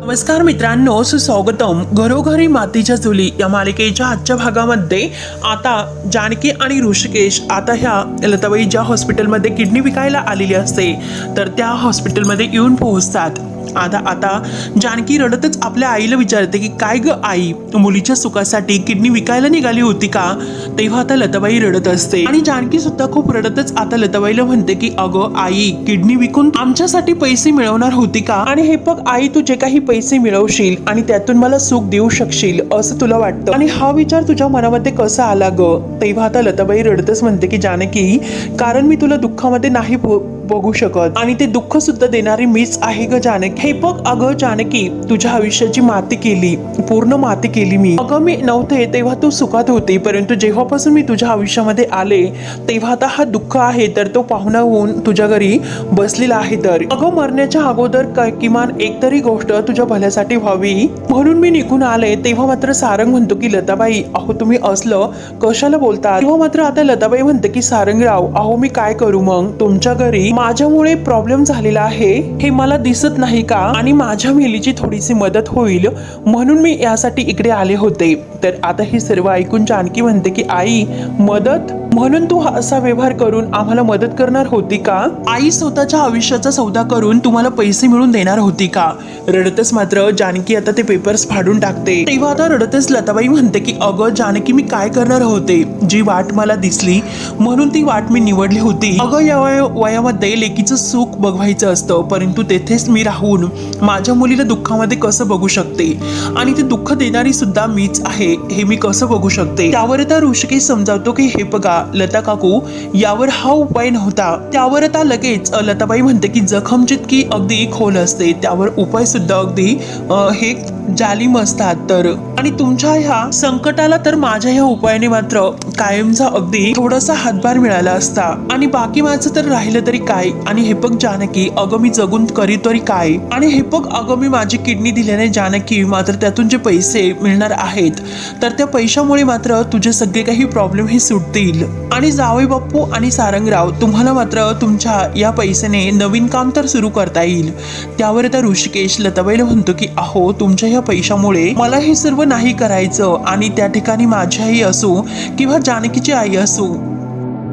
नमस्कार मित्रांनो सुस्वागतम. घरोघरी मातीच्या चुली या मालिकेच्या आजच्या भागामध्ये आता जानकी आणि ऋषिकेश आता ह्या लताबाई ज्या हॉस्पिटलमध्ये किडनी विकायला आलेली असते. तर त्या हॉस्पिटलमध्ये येऊन पोहोचतात. आता आता जानकी रडतच आपल्या आईला विचारते की काय ग आई मुलीच्या सुखासाठी किडनी विकायला निघाली होती का? तेव्हा आता लताबाई रडत असते. आणि जानकी सुद्धा खूप रडतच आता लताबाईला म्हणते की अगं आई किडनी विकून आमच्यासाठी पैसे मिळवणार होती का? आणि हे बघ आई तू जे काही पैसे मिळवशील आणि त्यातून मला सुख देऊ शकशील असं तुला वाटतं? आणि हा विचार तुझ्या मनामध्ये कसा आला ग? तेव्हा आता लताबाई रडतच म्हणते की जानकी कारण मी तुला दुःखामध्ये नाही बघू शकत. आणि ते दुःख सुद्धा देणारी मीच आहे ग जानकी. हे बघ अगं जानकी तुझ्या आयुष्याची माती केली. पूर्ण माती केली मी. अगं मी नव्हते तेव्हा तू सुखात होती परंतु जेव्हा जेव्हापासून मी तुझ्या आयुष्यामध्ये आले तेव्हा आता हा दुःख आहे तर तो पाहुणा होऊन तुझ्या घरी बसलेला आहे तर. अगं मरण्याच्या अगोदर किमान एक तरी गोष्ट तुझ्या भल्यासाठी व्हावी. म्हणून मी निघून आले तेव्हा मात्र सारंग म्हणतो की लताबाई अहो तुम्ही असलं कशाला बोलता? तेव्हा मात्र आता लताबाई म्हणते की सारंगराव अहो मी काय करू मग? तुमच्या घरी माझ्यामुळे प्रॉब्लेम झालेला आहे. हे मला दिसत नाही का? आणि माझ्या मुलीची थोडीशी मदत होईल. म्हणून मी यासाठी इकडे आले होते. तर आता हे सर्व ऐकून जानकी म्हणते की आई मदत म्हणून तू हा असा व्यवहार करून आम्हाला मदत करणार होती का? आई स्वतःच्या आयुष्याचा सौदा करून तुम्हाला पैसे मिळून देणार होती का? रडतच मात्र जानकी आता ते पेपर्स फाडून टाकते. तेव्हा आता रडतच लताबाई म्हणते की अगं जानकी मी काय करणार होते? जी वाट मला दिसली म्हणून ती वाट मी निवडली होती. अगं या वयामध्ये लेकीचं सुख बघवायचं असतं परंतु तेथेच मी राहून माझ्या मुलीला दुःखामध्ये कसं बघू शकते? आणि ते दुःख देणारी सुद्धा मीच आहे हे मी कसं बघू शकते? त्यावर आता ऋषिकेश समजावतो की हे बघा लता काकू यावर हा उपाय नव्हता. त्यावर आता लगेच लताबाई म्हणते की जखम जितकी अगदी खोल असते त्यावर उपाय सुद्धा अगदी हे जालिम असतात. तर आणि तुमच्या ह्या संकटाला तर माझ्या ह्या उपायाने मात्र कायमचा अगदी थोडासा हातभार मिळाला असता. आणि बाकी माझं तर राहिलं तरी काय? आणि हे बघ जानकी अगं मी जगून करी तरी काय? आणि हे बघ अगं मी माझी किडनी दिल्याने जानकी मात्र त्यातून जे पैसे मिळणार आहेत तर त्या पैशामुळे मात्र तुझे सगळे काही प्रॉब्लेम हे सुटतील. आणि जावई बाप्पू आणि सारंगराव तुम्हाला मात्र तुमच्या या पैशाने नवीन काम तर सुरू करता येईल. त्यावर त्या ऋषिकेश लताबाईला म्हणतो की अहो तुमच्या ह्या पैशामुळे मला हे सर्व नाही करायचं आणि त्या ठिकाणी माझी आई असू किंवा जानकीची आई असू.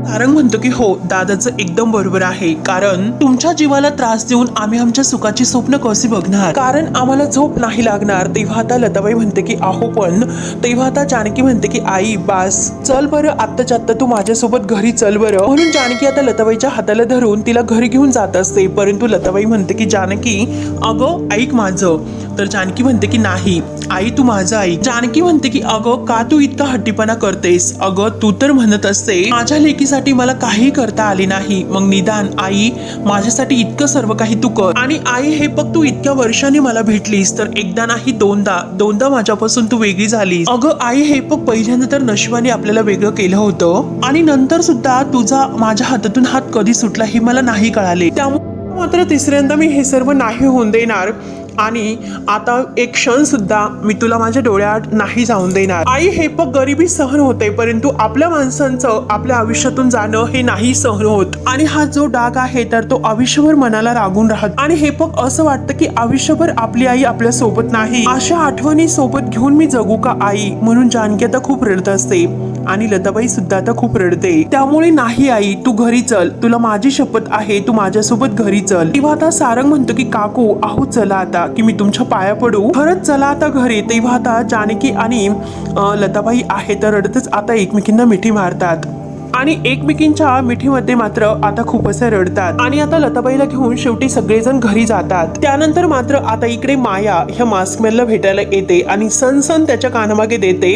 तारंग म्हणतो की हो दादाचं एकदम बरोबर आहे. कारण तुमच्या जीवाला त्रास देऊन आम्ही आमच्या सुखाची स्वप्न कशी बघणार? कारण आम्हाला झोप नाही लागणार. तेव्हा आता लताबाई म्हणते की आहो पण. तेव्हा आता जानकी म्हणते की आई बास चल बरं आत्ताच्या आत्ता तू माझ्यासोबत घरी चल बरं. म्हणून जानकी आता लताबाईच्या हाताला धरून तिला घरी घेऊन जात असते. परंतु लताबाई म्हणते की जानकी अगं ऐक माझं. तर जानकी म्हणते की नाही. आई तू माझं आई. जानकी म्हणते की अगं का तू इतका हट्टीपणा करतेस? अगं तू तर म्हणत असते माझ्या लेकीसाठी मला काही करता आले नाही. मग निदान आई माझ्यासाठी इतकं सर्व काही तू कर. आणि आई हे बघ तू इतक्या वर्षांनी मला भेटलीस तर एकदा नाही दोनदा. दोनदा माझ्यापासून तू वेगळी झालीस. अगं आई हे बघ पहिल्यांदा तर नशिबाने आपल्याला वेगळं केलं होतं. आणि नंतर सुद्धा तुझा माझ्या हातातून हात कधी सुटला हे मला नाही कळाले. त्यामुळे मात्र तिसऱ्यांदा मी हे सर्व नाही होऊन देणार. आणि आता एक क्षण सुद्धा मी तुला माझ्या डोळ्याआड नाही जाऊन देणार. आई हे पण गरिबी सहन होते परंतु आपल्या माणसांचं आपल्या आयुष्यातून जाणं हे नाही सहन होत. आणि हा जो डाग आहे तर तो आयुष्यभर मनाला रागून राहत. आणि हे पण असं वाटतं की आयुष्यभर आपली आई आपल्यासोबत नाही. अशा आठवणी सोबत घेऊन मी जगू का आई? म्हणून जानकी आता खूप रडत असते. आणि लताबाई सुद्धा आता खूप रडते. त्यामुळे नाही आई तू घरी चल. तुला माझी शपथ आहे तू माझ्यासोबत घरी चल. तेव्हा आता सारंग म्हणतो की काकू आहो चला आता की मी तुमच्या पाया पडू. खरंच चला आता घरी. तेव्हा आता जानकी आणि लताबाई आहे तर रडतच आता एकमेकींना मिठी मारतात. आणि एकमेकींच्या मिठीमध्ये मात्र आता खूप असे रडतात. आणि आता लताबाईला घेऊन शेवटी सगळेजण घरी जातात. त्यानंतर मात्र आता इकडे माया ह्या मास्कमॅनला भेटायला येते आणि सनसन त्याच्या कानामागे देते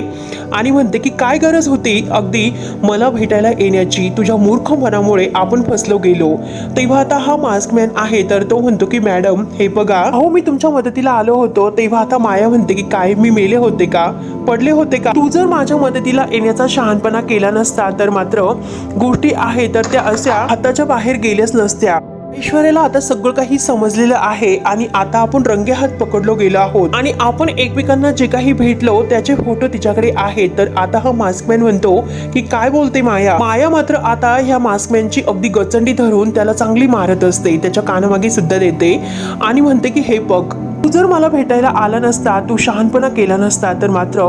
आणि म्हणते की काय गरज होती अगदी मला भेटायला येण्याची? तुझ्या मूर्ख मनामुळे आपण फसलो गेलो. तेव्हा आता हा मास्कमॅन आहे तर तो म्हणतो की मॅडम हे बघा. अहो मी तुमच्या मदतीला आलो होतो. तेव्हा आता माया म्हणते की काय मी मेले होते का? पडले होते का? तू जर माझ्या मदतीला येण्याचा शहाणपणा केला नसता तर मात्र गोष्टी आहे तर त्या अशा हाताच्या बाहेर गेल्याच नसत्या. ऐश्वर्याला आता सगळं काही समजलेलं आहे आणि आता आपण रंगे हात पकडलो गेलो आहोत. आणि आपण एकमेकांना जे काही भेटलो त्याचे फोटो तिच्याकडे आहेत. तर आता हा मास्कमॅन म्हणतो की काय बोलते माया? माया मात्र आता ह्या मास्कमॅनची अगदी गचंडी धरून त्याला चांगली मारत असते. त्याच्या कानामागे सुद्धा देते आणि म्हणते की हे बघ तू जर मला भेटायला आला नसता तू शहाणपणा केला नसता तर मात्र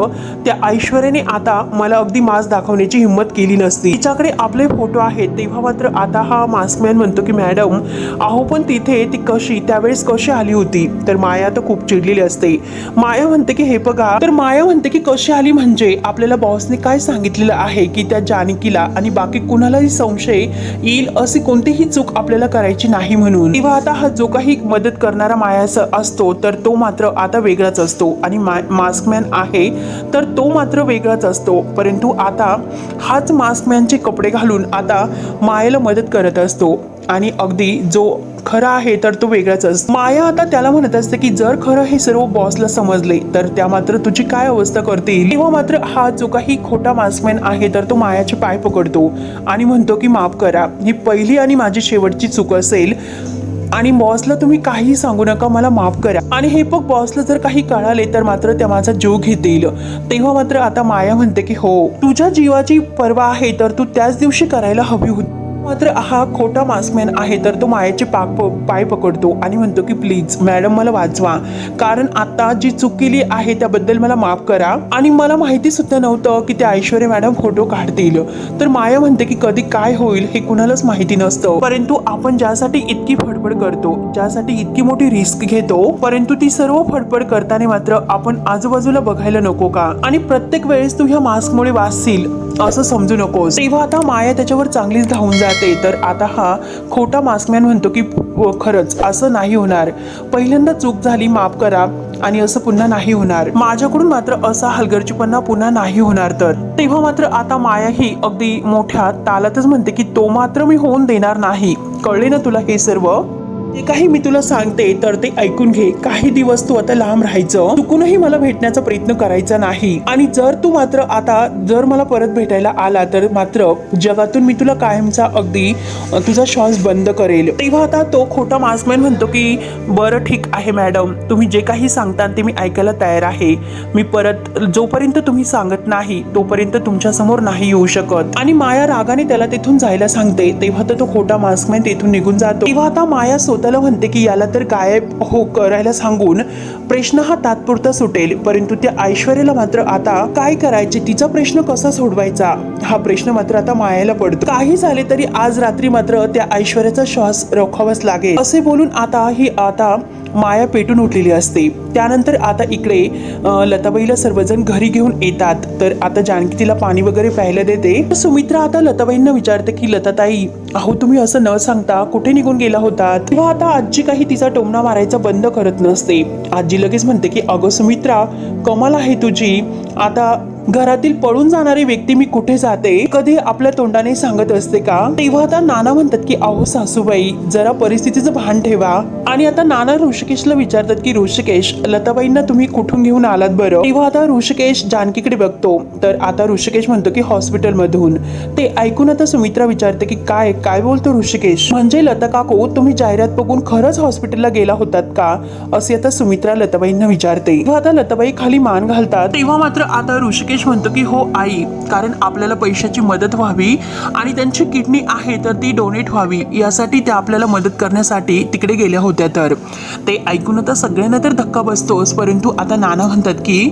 त्या ऐश्वर्याने आता मला अगदी मास्क दाखवण्याची हिंमत केली नसती. तिच्याकडे आपले फोटो आहेत तेव्हा मात्र आता हा मास्कमॅन म्हणतो की मॅडम अहो पण तिथे ती कशी त्यावेळेस कशी आली होती? तर माया तर खूप चिडलेली असते. माया म्हणते की हे बघा तर माया म्हणते की कशी आली म्हणजे? आपल्याला बॉसने काय सांगितलेलं आहे की त्या जानकीला आणि बाकी कुणालाही संशय येईल अशी कोणतीही चूक आपल्याला करायची नाही म्हणून? तेव्हा आता हा जो काही मदत करणारा मायाचा असतो तर तो मात्र आता वेगळाच असतो. आणि मा मास्कमॅन आहे तर तो मात्र वेगळाच असतो. परंतु आता हाच मास्कमॅनचे कपडे घालून आता मायेला मदत करत असतो. आणि अगदी जो खरा आहे तर तो वेगळाच असतो. माया आता त्याला म्हणत असते की जर खरं हे सर्व बॉसला समजले तर त्या मात्र तुझी काय अवस्था करतील? तेव्हा मात्र हा जो काही खोटा मास्कमॅन आहे तर तो मायाचे पाय पकडतो. आणि म्हणतो की माफ करा. ही पहिली आणि माझी शेवटची चूक असेल. आणि बॉसला तुम्ही काही सांगू नका मला माफ करा. आणि हे बघ बॉसला जर काही कळाले तर मात्र त्या माझा जीव घेतील. तेव्हा मात्र आता माया म्हणते की हो तुझ्या जीवाची पर्वा आहे तर तू त्याच दिवशी करायला हवी होती. मात्र हा खोटा मास्कमॅन आहे तर तो मायाचे पाक प- पाय पकडतो आणि म्हणतो की प्लीज मॅडम मला वाचवा. कारण आता जी चूक केली आहे त्याबद्दल मला माफ करा. आणि मला माहिती सुद्धा नव्हतं की त्या ऐश्वर्या मॅडम फोटो काढतील. तर माया म्हणते की कधी काय होईल हे कुणालाच माहिती नसतं. परंतु आपण ज्यासाठी इतकी फडफड करतो ज्यासाठी इतकी मोठी रिस्क घेतो परंतु ती सर्व फडफड करताना मात्र आपण आजूबाजूला बघायला नको का? आणि प्रत्येक वेळेस तू ह्या मास्कमुळे वाचशील असं समजू नकोस. तेव्हा आता माया त्याच्यावर चांगलीच धावून जाते तर आता हा खोटा मास्कमॅन म्हणतो की खरंच असं नाही होणार. पहिल्यांदा चूक झाली माफ करा आणि असं पुन्हा नाही होणार. माझ्याकडून मात्र असा हलगर्जीपणा पुन्हा नाही होणार तर. तेव्हा मात्र आता माया ही अगदी मोठ्या तालातच म्हणते की तो मात्र मी होऊन देणार नाही. कळले ना तुला हे सर्व? जे काही मी तुला सांगते तर ते ऐकून घे. काही दिवस तू आता लांब राहायचं. चुकूनही मला भेटण्याचा प्रयत्न करायचा नाही. आणि जर तू मात्र आता जर मला परत भेटायला आला तर मात्र जगातून मी तुला कायमचा अगदी तुझा श्वास बंद करेल. तेव्हा आता तो खोटा मास्कमॅन म्हणतो की बरं ठीक आहे मॅडम. तुम्ही जे काही सांगता ते मी ऐकायला तयार आहे. मी परत जोपर्यंत तुम्ही सांगत नाही तोपर्यंत तुमच्यासमोर नाही येऊ शकत. आणि माया रागाने त्याला तिथून जायला सांगते. तेव्हा तर तो खोटा मास्कमॅन तिथून निघून जातो. तेव्हा आता माया स्वतःला म्हणते की याला तर गायब हो करायला सांगून प्रश्न हा तात्पुरता सुटेल परंतु त्या ऐश्वर्याला मात्र आता काय करायचे तिचा प्रश्न कसा सोडवायचा? हा प्रश्न मात्र आता मायाला पडतो. काही झाले तरी आज रात्री मात्र त्या ऐश्वर्याचा श्वास रोखावाच लागेल. असे बोलून आता ही आता माया पेटून उठलेली असते. त्यानंतर आता इकडे लताबाईला सर्वजण घरी घेऊन येतात. तर आता जानकी तिला पाणी वगैरे प्यायला देते. तर सुमित्रा आता लताबाईंना विचारते की लताताई अहो तुम्ही असं न सांगता कुठे निघून गेला होता तेव्हा आता आजी काही तिचा टोमणा मारायचा बंद करत नसते. आजी लगेच म्हणते की अगं सुमित्रा कमाल आहे तुझी. आता घरातील पळून जाणारी व्यक्ती मी कुठे जाते कधी आपल्या तोंडाने सांगत असते का? तेव्हा आता नाना म्हणतात की अहो सासूबाई जरा परिस्थितीचं भान ठेवा. आणि आता नाना ऋषिकेशला विचारतात की ऋषिकेश लताबाईंना तुम्ही कुठून घेऊन आलात बरं? तेव्हा आता ऋषिकेश जानकीकडे बघतो. तर आता ऋषिकेश म्हणतो की हॉस्पिटल मधून ते ऐकून आता सुमित्रा विचारते की काय काय बोलतो ऋषिकेश? म्हणजे लता काकू तुम्ही जाहिरात बघून खरंच हॉस्पिटलला गेला होतात का? असे आता सुमित्रा लताबाईंना विचारते. तेव्हा आता लताबाई खाली मान घालतात. तेव्हा मात्र आता ऋषिकेश म्हणतो की हो आई कारण आपल्याला पैशाची मदत व्हावी आणि त्यांची किडनी आहे तर ती डोनेट व्हावी. यासाठी त्या आपल्याला मदत करण्यासाठी तिकडे गेल्या होत्या तर. ते ऐकून आता सगळ्यांना तर धक्का बसतोच परंतु आता नाना म्हणतात की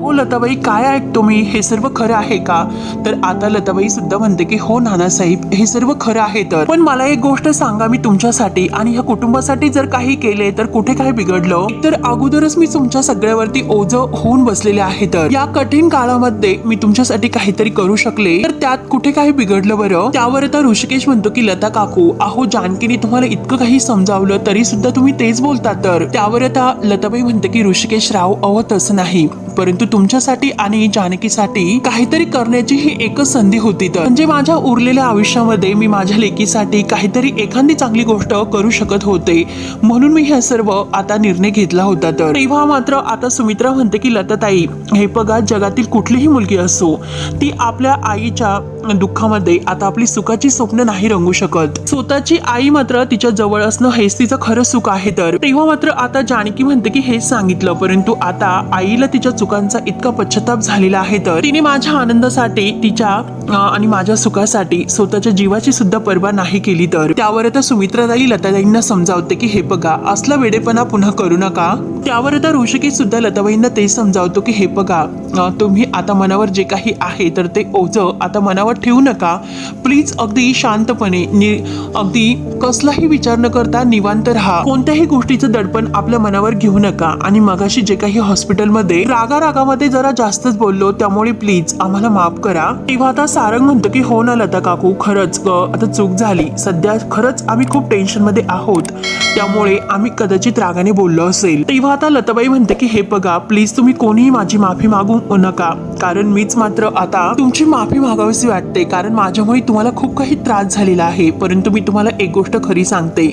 हो लताबाई काय ऐकतो मी? हे सर्व खरं आहे का? तर आता लताबाई सुद्धा म्हणते की हो नानासाहेब हे सर्व खरं आहे तर. पण मला एक गोष्ट सांगा मी तुमच्यासाठी. आणि ह्या कुटुंबासाठी जर काही केले तर कुठे काय बिघडलं? तर अगोदरच मी तुमच्या सगळ्यावरती ओझ होऊन बसलेले आहे तर. या कठीण काळामध्ये मी तुमच्यासाठी काहीतरी करू शकले. तर त्यात कुठे काही बिघडलं बरं? त्यावर आता ऋषिकेश म्हणतो की लता काकू अहो जानकीने तुम्हाला इतकं काही समजावलं तरी सुद्धा तुम्ही तेच बोलता तर. त्यावर आता लताबाई म्हणते की ऋषिकेश राव अहो तसं नाही. परंतु तुमच्यासाठी आणि जानकीसाठी काहीतरी करण्याची ही एकच संधी होती तर. म्हणजे माझ्या उरलेल्या आयुष्यामध्ये मी माझ्या लेकीसाठी काहीतरी एखादी चांगली गोष्ट करू शकत होते. म्हणून मी हे सर्व आता निर्णय घेतला होता तर. तेव्हा मात्र आता सुमित्रा म्हणते की लताताई हे बघा जगातील कुठलीही मुलगी असो ती आपल्या आईच्या दुःखामध्ये आता आपली सुखाची स्वप्न नाही रंगू शकत. स्वतःची आई मात्र तिच्या जवळ असणं हेच तिचं खरं सुख आहे तर. तेव्हा मात्र आता जानकी म्हणते की हेच सांगितलं परंतु आता आईला तिच्या चुकांचा इतका पश्चाताप झालेला आहे तर तिने माझ्या आनंदासाठी तिच्या आणि माझ्या सुखासाठी स्वतःच्या जीवाची सुद्धा पर्वा नाही केली तर. त्यावर आता सुमित्राताई लताताईंना समजावते की हे बघा असला वेडेपणा पुन्हा करू नका. त्यावर आता ऋषिकेश सुद्धा लताबाईंना ते समजावतो की हे बघा तुम्ही आता मनावर जे काही आहे तर ते ओझं आता मनावर ठेवू नका. प्लीज अगदी शांतपणे नि अगदी कसलाही विचार न करता निवांत राहा. कोणत्याही गोष्टीचं दडपण आपल्या मनावर घेऊ नका. आणि मगाशी जे काही हॉस्पिटलमध्ये रागा रागामध्ये जरा जास्तच बोललो त्यामुळे प्लीज आम्हाला माफ करा. तेव्हा आता सारंग म्हणतो की हो ना लता काकू खरंच ग, आता चूक झाली. सध्या खरंच आम्ही खूप टेन्शनमध्ये आहोत. त्यामुळे आम्ही कदाचित रागाने बोललो असेल. तेव्हा आता लताबाई म्हणते की हे बघा प्लीज तुम्ही कोणीही माझी माफी मागू नका. कारण मीच मात्र आता तुमची माफी मागावीशी वाटते. कारण माझ्यामुळे तुम्हाला खूप काही त्रास झालेला आहे. परंतु मी तुम्हाला एक गोष्ट खरी सांगते.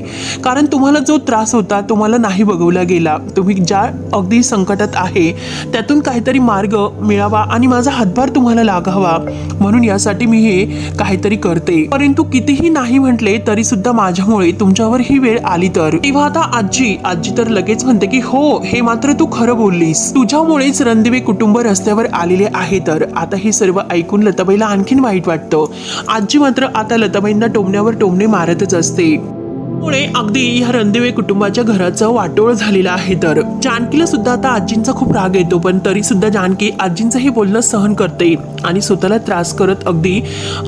कारण तुम्हाला जो त्रास होता तुम्हाला नाही बघवला गेला. तुम्ही ज्या अगदी संकटात आहे त्यातून काही काहीतरी मार्ग मिळावा आणि माझा हातभार तुम्हाला लागावा. म्हणून यासाठी मी हे काहीतरी करते. परंतु कितीही नाही म्हटले तरी सुद्धा माझ्यामुळे तुमच्यावर ही वेळ आली तर. तेव्हा आता आजी आजी तर लगेच म्हणते की हो हे मात्र तू खरं बोललीस. तुझ्यामुळेच रणदिवे कुटुंब रस्त्यावर आलेले आहे तर. आता हे सर्व ऐकून लताबाईला आणखीन वाईट वाटतं. आजी मात्र आता लताबाईंना टोमण्यावर टोमणे मारतच असते. मुळे अगदी ह्या रणदिवे कुटुंबाच्या घराचं वाटोळ झालेलं आहे तर. जानकीला सुद्धा आता आजींचा खूप राग येतो पण तरी सुद्धा जानकी आजींचं हे बोलणं सहन करते आणि स्वतःला त्रास करत अगदी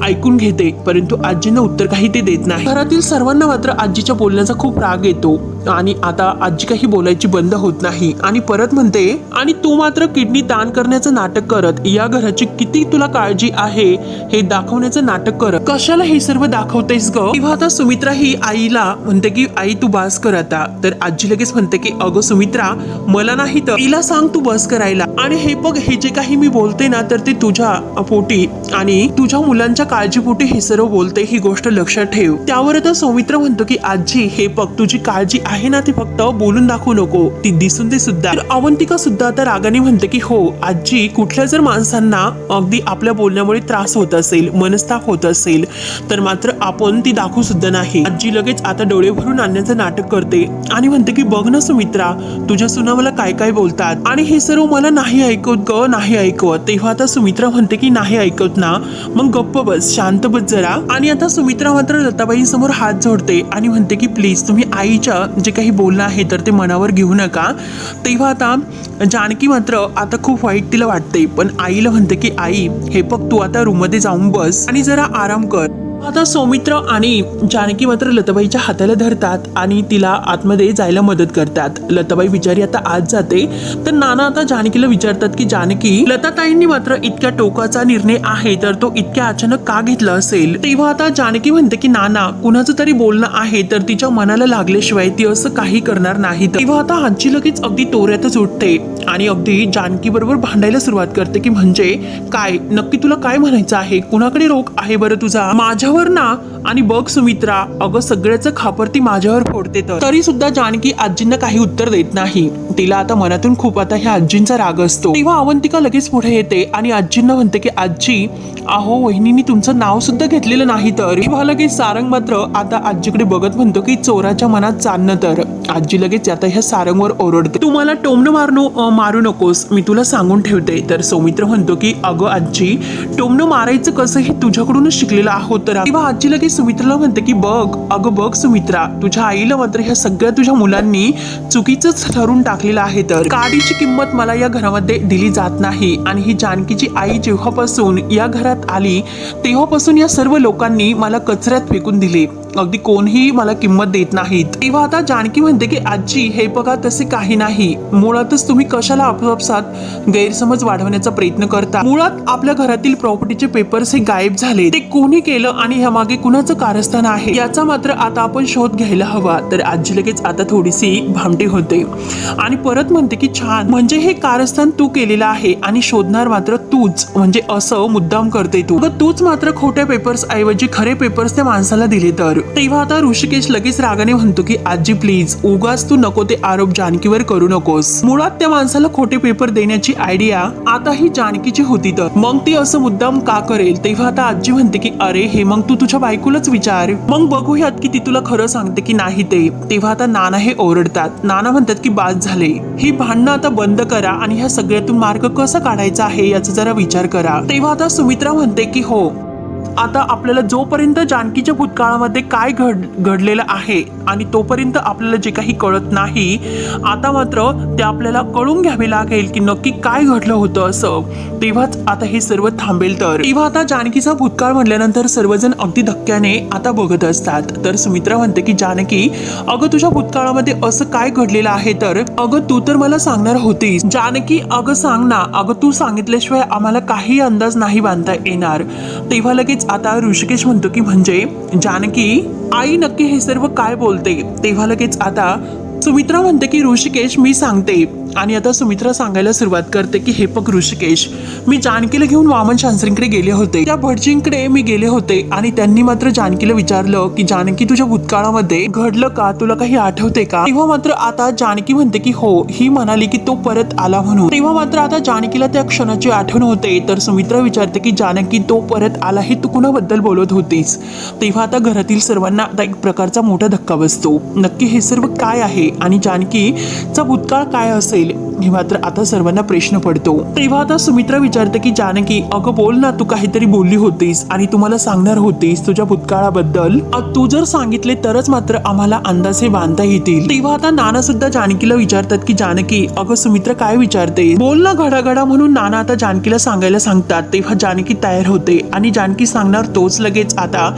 ऐकून घेते परंतु आजींना उत्तर काही ते देत नाही. घरातील सर्वांना मात्र आजीच्या बोलण्याचा खूप राग येतो. आणि आता आजी काही बोलायची बंद होत नाही. आणि परत म्हणते आणि तू मात्र किडनी दान करण्याचं नाटक करत या घराची किती तुला काळजी आहे हे दाखवण्याचं नाटक करत. कशाला हे सर्व दाखवतेस ग? तेव्हा आता सुमित्रा ही आईला म्हणते की आई तू बस कर आता. तर आजी लगेच म्हणते की अगं सुमित्रा मला नाही तर तिला सांग तू बस करायला. आणि हे बघ हे जे काही मी बोलते ना तर ते तुझ्या पोटी आणि तुझ्या मुलांच्या काळजीपोटी हे सर्व बोलते ही गोष्ट लक्षात ठेव. त्यावर आता सौमित्र म्हणतो की आजी हे बघ तुझी काळजी आहे ना ती फक्त बोलून दाखवू नको. ती दिसून दे सुद्धा. तर अवंतिका सुद्धा आता रागाने म्हणते की हो आजी कुठल्या जर माणसांना अगदी आपल्या बोलण्यामुळे त्रास होत असेल मनस्ताप होत असेल तर मात्र आपण ती दाखवू सुद्धा नाही. आजी लगेच आता डोळे भरून आणण्याचं नाटक करते आणि म्हणते की बघ ना सुमित्रा तुझ्या सुना मला काय काय बोलतात? आणि हे सर्व मला नाही ऐकवत ग नाही ऐकवत तेव्हा आता सुमित्रा म्हणते की नाही ऐकत ना. मग गप्प बस शांत बस जरा. आणि आता सुमित्रा मात्र लताबाई समोर हात जोडते आणि म्हणते की प्लीज तुम्ही आईच्या जे काही बोलणं आहे तर ते मनावर घेऊ नका. तेव्हा आता जानकी मात्र आता खूप वाईट तिला वाटते पण आईला म्हणते की आई हे बघ तू आता रूममध्ये जाऊन बस आणि जरा आराम कर. आता सौमित्र आणि जानकी मात्र लताबाईच्या हाताला धरतात आणि तिला आतमध्ये जायला मदत करतात. लताबाई विचारी आता आत जाते. तर नाना आता जानकीला विचारतात की जानकी लताताईंनी मात्र इतक्या टोकाचा निर्णय आहे तर तो इतक्या अचानक का घेतला असेल? तेव्हा आता जानकी म्हणते की नाना कुणाचं तरी बोलणं आहे तर तिच्या मनाला लागल्याशिवाय ती असं काही करणार नाही. तेव्हा आता आजी लगेच अगदी तोऱ्यातच उठते. आणि अगदी जानकीबरोबर भांडायला सुरुवात करते की म्हणजे काय? नक्की तुला काय म्हणायचं आहे? कुणाकडे रोग आहे बरं तुझा? माझ्यावर ना आणि बघ सुमित्रा अगं सगळ्याचं खापरती माझ्यावर फोडते तर. तरी सुद्धा जानकी आजींना काही उत्तर देत नाही. तिला आता मनातून खूप आता ह्या आजींचा राग असतो. तेव्हा अवंतिका लगेच पुढे येते आणि आजींना म्हणते की आजी अहो वहिनीनी तुमचं नाव सुद्धा घेतलेलं नाही तर. तेव्हा लगेच सारंग मात्र आता आजीकडे बघत म्हणतो की चोराच्या मनात चालणं तर. आजी लगेच आता ह्या सारंगवर ओरडते. तू मला टोमणं मारणू मारू नकोस. मी तुला सांगून ठेवते. तर सौमित्र म्हणतो की अगं आजी टोमणं मारायचं कसं हे तुझ्याकडूनच शिकलेलं आहोत तर. तेव्हा आजी लगेच सुमित्राला म्हणते की बघ अगं बघ सुमित्रा तुझ्या आईला मात्र ह्या सगळ्या तुझ्या मुलांनी चुकीचंच ठरून टाकलेलं आहे तर. काडीची किंमत मला या घरामध्ये दिली जात नाही आणि ही जानकीची आई जेव्हापासून या घरात आली तेव्हापासून या सर्व लोकांनी मला कचऱ्यात फेकून दिले. अगदी कोणीही मला किंमत देत नाहीत. तेव्हा आता जानकी म्हणते की आजी हे बघा तसे काही नाही. मुळातच तुम्ही कशाला आपापसात गैरसमज वाढवण्याचा प्रयत्न करता? मुळात आपल्या घरातील प्रॉपर्टीचे पेपर्स हे गायब झाले ते कोणी केलं आणि ह्या मागे कोणाचं कारस्थान आहे. याचा मात्र आता आपण शोध घ्यायला हवा. तर आजी लगेच आता थोडीशी भामटी होते. आणि परत म्हणते की छान. म्हणजे हे कारस्थान तू केलेलं आहे आणि शोधणार मात्र तूच म्हणजे असं मुद्दाम करते तू. तूच मात्र खोट्या पेपर्स ऐवजी खरे पेपर्स त्या माणसाला दिले तर. तेव्हा आता ऋषिकेश लगेच रागाने म्हणतो की आजी प्लीज उगाच तू नको ते आरोप जानकीवर करू नकोस. मुळात त्या माणसाला खोटे पेपर देण्याची आयडिया आता ही जानकीची होती तर. मग ती असं मुद्दाम का करेल? तेव्हा आता आजी म्हणते की अरे हे मग तू तुझ्या बायकोलाच विचार. मग बघूयात की ती तुला खरं सांगते की नाही ते. तेव्हा आता नाना हे ओरडतात. नाना म्हणतात की बाद झाले. ही भांडणं आता बंद करा आणि ह्या सगळ्यातून मार्ग कसा काढायचा आहे याचं जरा विचार करा. तेव्हा आता सुमित्रा म्हणते की हो. आता आपल्याला जोपर्यंत जानकीच्या भूतकाळामध्ये काय घड घडलेलं आहे आणि तोपर्यंत आपल्याला जे काही कळत नाही आता मात्र ते आपल्याला कळून घ्यावे लागेल की नक्की काय घडलं होतं असं. तेव्हाच आता हे सर्व थांबेल तर. तेव्हा आता जानकीचा भूतकाळ म्हटल्यानंतर सर्वजण अगदी धक्क्याने आता बघत असतात. तर सुमित्रा म्हणते की जानकी अगं तुझ्या भूतकाळामध्ये असं काय घडलेलं आहे तर? अगं तू तर मला सांगणार होतीस. जानकी अगं सांग ना. अगं तू सांगितल्याशिवाय आम्हाला काही अंदाज नाही बांधता येणार. तेव्हा लगेच आता ऋषिकेश म्हणतो की म्हणजे जानकी आई नक्की हे सर्व काय बोलते? तेव्हा लगेच आता सुमित्रा म्हणते की ऋषिकेश मी सांगते. आणि आता सुमित्रा सांगायला सुरुवात करते की हे पग ऋषिकेश. मी जानकीला घेऊन वामन शास्त्रींकडे गेले होते. त्या भटजींकडे मी गेले होते आणि त्यांनी मात्र जानकीला विचारलं की जानकी तुझ्या भूतकाळामध्ये घडलं का? तुला काही आठवते का? तेव्हा मात्र आता जानकी म्हणते की हो ही म्हणाली की तो परत आला म्हणून. तेव्हा मात्र आता जानकीला त्या क्षणाची आठवण होते. तर सुमित्रा विचारते की जानकी तो परत आला हे तू कुणाबद्दल बोलत होतीस? तेव्हा आता घरातील सर्वांना आता एक प्रकारचा मोठा धक्का बसतो. नक्की हे सर्व काय आहे? आणि जानकीचा भूतकाळ काय असेल? हे मात्र आता सर्वांना प्रश्न पडतो. तेव्हा आता सुमित्रा विचारते की जानकी अगं बोल ना तू काहीतरी बोलली होतीस आणि तुम्हाला सांगणार होतीस तुझ्या भूतकाळाबद्दल. तू जर सांगितले तरच मात्र आम्हाला अंदाजे बांधता येतील. तेव्हा आता नाना सुद्धा जानकीला विचारतात की जानकी अगं सुमित्रा काय विचारते? बोल ना घडाघडा म्हणून नाना आता जानकीला सांगायला सांगतात. तेव्हा जानकी तयार होते आणि जानकी सांगणार तोच लगेच. आता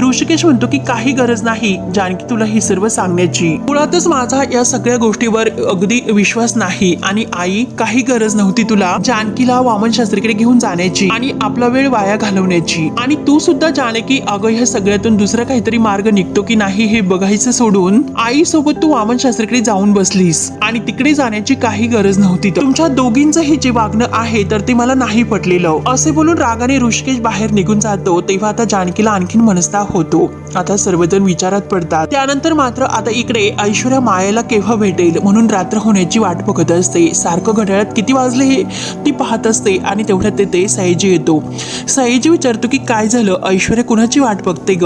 ऋषिकेश म्हणतो की काही गरज नाही जानकी तुला हे सर्व सांगण्याची. मुळातच माझा या सगळ्या गोष्टीवर अगदी विश्वास नाही. आणि आई काही गरज नव्हती तुला जानकीला वामन शास्त्रीकडे घेऊन जाण्याची आणि आपला वेळ वाया घालवण्याची. आणि तू सुद्धा जानकी अगं ह्या सगळ्यातून दुसरा काहीतरी मार्ग निघतो की नाही हे बघायचं सोडून आई सोबत तू वामन शास्त्रीकडे जाऊन बसलीस. आणि तिकडे जाण्याची काही गरज नव्हती. तुमच्या दोघींचं हे जे वागणं आहे तर ते मला नाही पटलेलं. असे बोलून रागाने ऋषिकेश बाहेर निघून जातो. तेव्हा आता जानकीला आणखीन मनस्ताप होतो. आता सर्वजण विचारात पडतात. त्यानंतर मात्र आता इकडे ऐश्वर्या मायेला केव्हा भेटेल? म्हणून रात्र होण्याची वाट बघत असते. सारखं घड्याळात किती वाजले हे? ती पाहत असते आणि तेवढ्यात तेथे सयाजी येतो. सयाजी विचारतो की काय झालं? ऐश्वर्या कुणाची वाट बघते ग?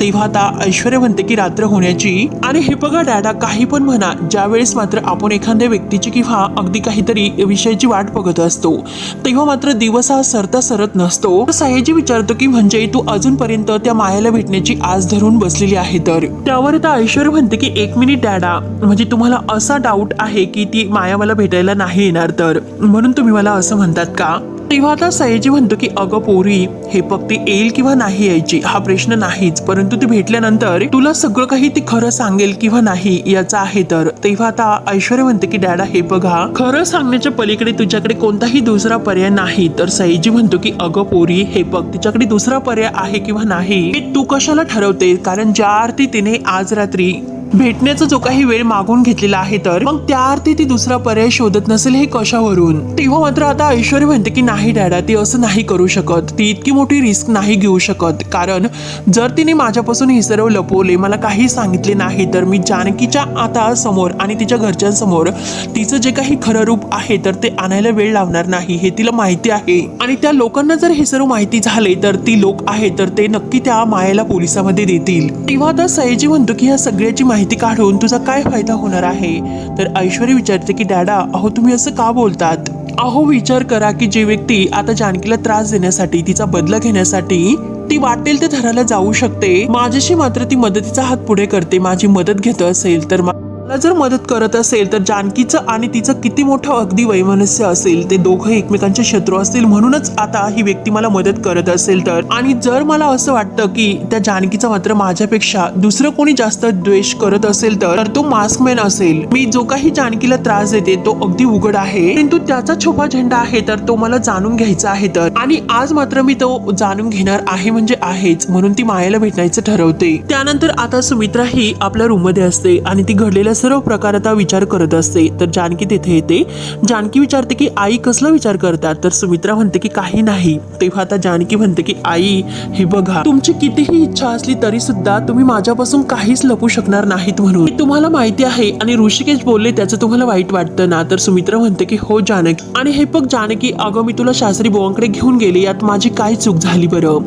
तेव्हा आता ऐश्वर्या म्हणते की रात्र होण्याची. आणि हे बघा डॅडा काही पण म्हणा. ज्यावेळेस मात्र आपण एखाद्या व्यक्तीची किंवा अगदी काहीतरी विषयाची वाट बघत असतो तेव्हा मात्र दिवस हा सरता सरत नसतो. साहेजी सयाजी विचारतो की म्हणजे तू अजूनपर्यंत त्या मायाला भेटण्याची आज धरून बसलेली आहे तर? त्यावर आता ऐश्वर्या म्हणते की एक मिनिट डॅडा. म्हणजे तुम्हाला असा डाऊट आहे की ती माया मला भेटायला नाही येणार तर? म्हणून तुम्ही मला असं म्हणतात का? तेव्हा आता सयाजी म्हणतो की अगं पोरी हे फक्त येईल किंवा नाही यायची? हा प्रश्न नाहीच. परंतु ती भेटल्यानंतर तुला सगळं काही ती खरं सांगेल किंवा नाही याचा आहे तर? तेव्हा आता ऐश्वर्या म्हणते की डॅडा हे बघा खरं सांगण्याच्या पलीकडे तुझ्याकडे कोणताही दुसरा पर्याय नाही. तर सयाजी म्हणतो की अगं पोरी हे बघ तिच्याकडे दुसरा पर्याय आहे किंवा नाही? तू कशाला ठरवते? कारण ज्या अर्थी तिने आज रात्री भेटण्याचा जो काही वेळ मागून घेतलेला आहे तर मग त्या अर्थी ती दुसरा पर्याय शोधत नसेल हे कशावरून? तेव्हा मात्र आता ऐश्वर्य म्हणते की नाही डॅडा ती असं नाही करू शकत. ती इतकी मोठी रिस्क नाही घेऊ शकत. कारण जर तिने माझ्यापासून हे सर्व लपवले मला काही सांगितले नाही तर मी जानकीच्या आता समोर आणि तिच्या घरच्यांसमोर तिचं जे काही खरं रूप आहे तर ते आणायला वेळ लावणार नाही हे तिला माहिती आहे. आणि त्या लोकांना जर हे सर्व माहिती झाले तर ती लोक आहे तर ते नक्की त्या मायाला पोलिसामध्ये देतील. तेव्हा आता सयाजी म्हणतो की या सगळ्याची माहिती काढून तुझा काय फायदा होणार आहे? तर ऐश्वर्या विचारते की डॅडा अहो तुम्ही असं का बोलतात? अहो विचार करा की जी व्यक्ती आता जानकीला त्रास देण्यासाठी तिचा बदला घेण्यासाठी ती वाटेल ते थराला जाऊ शकते. माझ्याशी मात्र ती मदतीचा हात पुढे करते. माझी मदत घेत असेल तर मा- मला जर मदत करत असेल तर जानकीचं आणि तिचं किती मोठं अगदी वैमनस्य असेल ते दोघं एकमेकांचे शत्रू असतील. म्हणूनच आता ही व्यक्ती मला मदत करत असेल तर. आणि जर मला असं वाटतं की त्या जानकीचा मात्र माझ्यापेक्षा दुसरं कोणी जास्त द्वेष करत असेल तर तो मास्कमॅन असेल. मी जो काही जानकीला त्रास देते तो अगदी उघड आहे. परंतु त्याचा छोपा झेंडा आहे तर तो मला जाणून घ्यायचा आहे तर. आणि आज मात्र मी तो जाणून घेणार आहे म्हणजे आहेच म्हणून ती मायाला भेटायचं ठरवते. त्यानंतर आता सुमित्रा ही आपल्या रूममध्ये असते आणि ती घडलेल्या सर्व प्रकार आता विचार करत असते. तर जानकी तिथे येते. जानकी विचारते की आई कसला विचार करतात? तर सुमित्रा म्हणते की काही नाही. तेव्हा आता जानकी म्हणते की आई हे बघा तुमची कितीही इच्छा असली तरी सुद्धा तुम्ही माझ्यापासून काहीच लपू शकणार नाहीत म्हणून. तुम्हाला माहिती आहे आणि ऋषिकेश बोलले त्याचं तुम्हाला वाईट वाटतं ना? तर सुमित्रा म्हणते की हो जानकी. आणि हे बघ जानकी अगं मी तुला शास्त्री बुवांकडे घेऊन गेले. यात माझी काय चूक झाली बरं?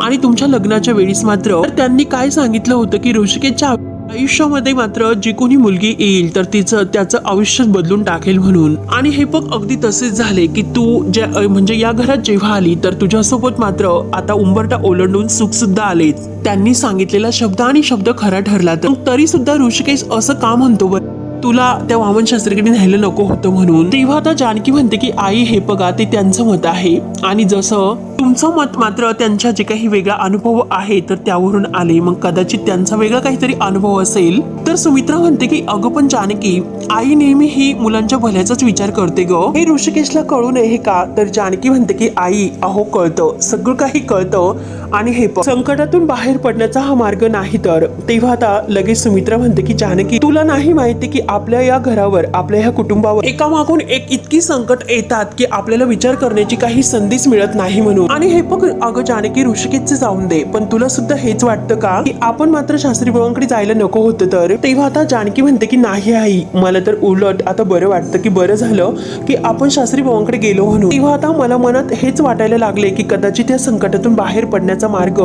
आणि तुमच्या लग्नाच्या वेळीस मात्र त्यांनी काय सांगितलं होतं की ऋषिकेशच्या आयुष्यामध्ये मात्र जी कोणी मुलगी येईल तर तिचं त्याचं आयुष्य बदलून टाकेल म्हणून. आणि हे बघ अगदी तसेच झाले की तू ज्या म्हणजे या घरात जेव्हा आली तर तुझ्यासोबत मात्र आता उंबरटा ओलांडून सुख सुद्धा आले त्यांनी सांगितलेला शब्द आणि शब्द खरा ठरला तर. तरी सुद्धा ऋषिकेश असं का म्हणतो बरं? तुला त्या वामन शास्त्रीकडे न्यायला नको होतं म्हणून. तेव्हा आता जानकी म्हणते की आई हे बघा ते त्यांचं मत आहे. आणि जसं तुमचं मत मात्र त्यांच्या जे काही वेगळा अनुभव आहे तर त्यावरून आले. मग कदाचित त्यांचा वेगळा काहीतरी अनुभव असेल. तर सुमित्रा म्हणते की अगं पण जानकी आई नेहमी ही मुलांच्या भल्याचाच विचार करते ग. हे ऋषिकेशला कळू नये हे का? तर जानकी म्हणते की आई अहो कळतं. सगळं काही कळतं. आणि हे पण संकटातून बाहेर पडण्याचा हा मार्ग नाही तर. तेव्हा आता लगेच सुमित्रा म्हणते की जानकी तुला नाही माहिती की आपल्या या घरावर आपल्या ह्या कुटुंबावर एकामागून एक इतकी संकट येतात की आपल्याला विचार करण्याची काही संधीच मिळत नाही म्हणून. आणि हे बघ अगं जानकी ऋषिकेशचे जाऊन दे पण तुला सुद्धा हेच वाटतं का की आपण मात्र शास्त्री बाबांकडे जायला नको होतं तर? तेव्हा आता जानकी म्हणते की नाही आई मला तर उलट आता बरं वाटतं की बरं झालं की आपण शास्त्री बाबांकडे गेलो म्हणून. तेव्हा आता मला मनात हेच वाटायला लागले की कदाचित या संकटातून बाहेर जाण्याचा मार्ग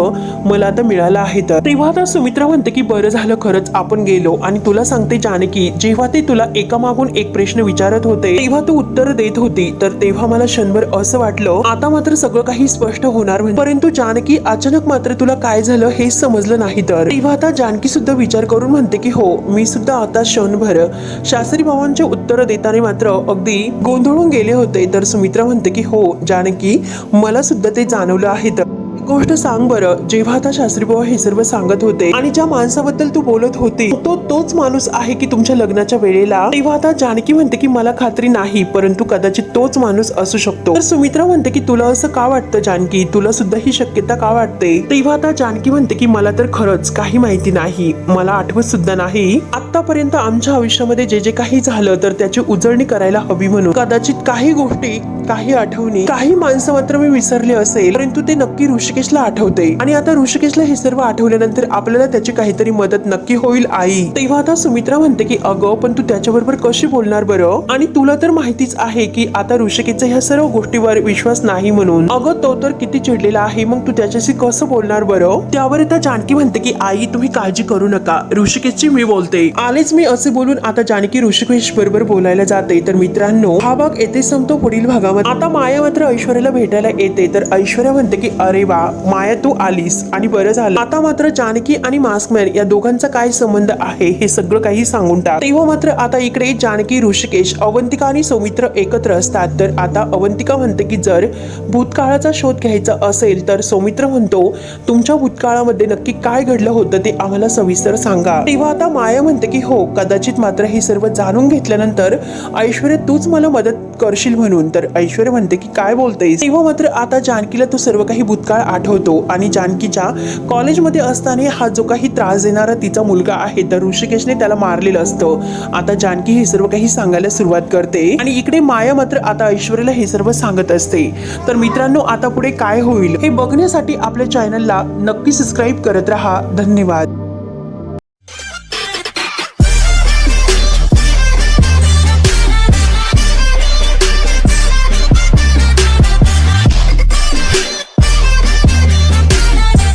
मला आता मिळाला आहे तर. तेव्हा आता सुमित्रा म्हणते की बरं झालं खरंच आपण गेलो आणि तुला सांगते जानकी जेव्हा ते तुला एकामागून एक प्रश्न विचारत होते तेव्हा तू उत्तर देत होती. तर तेव्हा मला क्षणभर असं वाटलं आता मात्र सगळं काही स्पष्ट होणार म्हणजे, परंतु जानकी अचानक मात्र तुला काय झालं हे समजलं नाही तर. तेव्हा आता जानकी सुद्धा विचार करून म्हणते की हो मी सुद्धा आता क्षणभर शास्त्री भावांचे उत्तर देताना मात्र अगदी गोंधळून गेले होते. तर सुमित्रा म्हणते की हो जानकी मला सुद्धा ते जाणवलं आहे तर. गोष्ट सांग बरं. जेव्हा आता शास्त्री बुवा हे सर्व सांगत होते आणि ज्या माणसाबद्दल तू बोलत होती तो तोच माणूस आहे की तुमच्या लग्नाच्या वेळेला? तेव्हा आता जानकी म्हणते की मला खात्री नाही परंतु कदाचित तोच माणूस असू शकतो. तर सुमित्रा म्हणते की तुला असं का वाटतं जानकी? तुला सुद्धा ही शक्यता का वाटते? तेव्हा आता जानकी म्हणते की मला तर खरंच काही माहिती नाही. मला आठवत सुद्धा नाही. आतापर्यंत आमच्या आयुष्यामध्ये जे जे काही झालं तर त्याची उजळणी करायला हवी म्हणून. कदाचित काही गोष्टी काही आठवणी काही माणसं मात्र मी विसरले असेल परंतु ते नक्की ऋषिकेशला आठवते. आणि आता ऋषिकेशला हे सर्व आठवल्यानंतर आपल्याला त्याची काहीतरी मदत नक्की होईल आई. तेव्हा आता सुमित्रा म्हणते की अगं पण तू त्याच्याबरोबर कशी बोलणार बरं? आणि तुला तर माहितीच आहे की आता ऋषिकेशचा ह्या सर्व गोष्टीवर विश्वास नाही म्हणून. अगं तो तर किती चिडलेला आहे मग तू त्याच्याशी कसं बोलणार बरं? त्यावर आता जानकी म्हणते की आई तुम्ही काळजी करू नका. ऋषिकेशची मी बोलते. आलेच मी असे बोलून आता जानकी ऋषिकेश बरोबर बोलायला जाते. तर मित्रांनो हा भाग येथे संपतो. पुढील भागामध्ये आता माया मात्र ऐश्वर्याला भेटायला येते. तर ऐश्वर्या म्हणते की अरे वा माया तू आलीस आणि बरं झालं. आता मात्र जानकी आणि मास्कमॅन या दोघांचा काय संबंध आहे हे सगळं काही सांगून टाक. तेव्हा मात्र आता इकडे जानकी ऋषिकेश अवंतिका आणि सौमित्र एकत्र असतात. तर आता अवंतिका म्हणते की जर भूतकाळाचा शोध घ्यायचा असेल तर सौमित्र म्हणतो तुमच्या भूतकाळामध्ये नक्की काय घडलं होतं ते आम्हाला सविस्तर सांगा. तेव्हा आता माया म्हणते की हो कदाचित मात्र हे सर्व जाणून घेतल्यानंतर ऐश्वर्या तूच मला मदत करशील म्हणून. तर ऐश्वर्या म्हणते की काय बोलतेस? तेव्हा मात्र आता जानकीला तू सर्व काही भूतकाळ आठवतो. आणि जानकीच्या कॉलेजमध्ये असताना हा जो काही त्रास देणारा तिचा मुलगा आहे तर ऋषिकेशने त्याला मारलेलं असतं. आता जानकी हे सर्व काही सांगायला सुरुवात करते. आणि इकडे माया मात्र आता ऐश्वर्याला हे सर्व सांगत असते. तर मित्रांनो आता पुढे काय होईल हे बघण्यासाठी आपल्या चॅनलला नक्की सबस्क्राईब करत राहा. धन्यवाद.